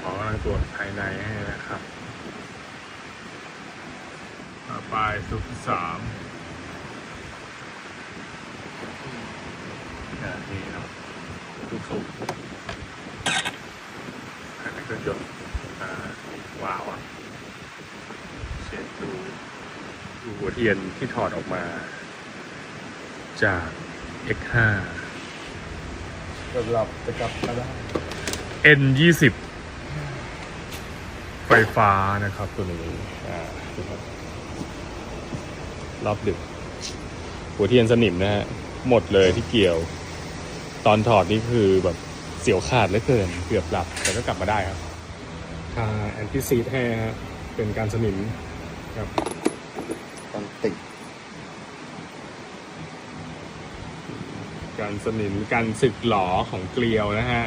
หมอกำลังตรวจภายในให้นะครับ ต่อไปสุขที่สามอ่านี่เนาะทุกสุกอันนี้ก็หยดอ่าวาวอะเช็ดดูดูหัวเทียนที่ถอดออกมา จาก X5 สำหรับจะกลับมาได้ N ยี่สิบ ไฟฟ้านะครับตัวนี้อ่าดูครับรอบดึก หัวเทียนสนิมนะฮะ หมดเลยที่เกี่ยว ตอนถอดนี่คือแบบเสียวขาดเหลือเกิน เกือบหลับ แต่ก็กลับมาได้ครับทาแอนติซีดให้ฮะเป็นการสนิมครับตอนติดการสนิมการสึกหลอของเกลียวนะฮะ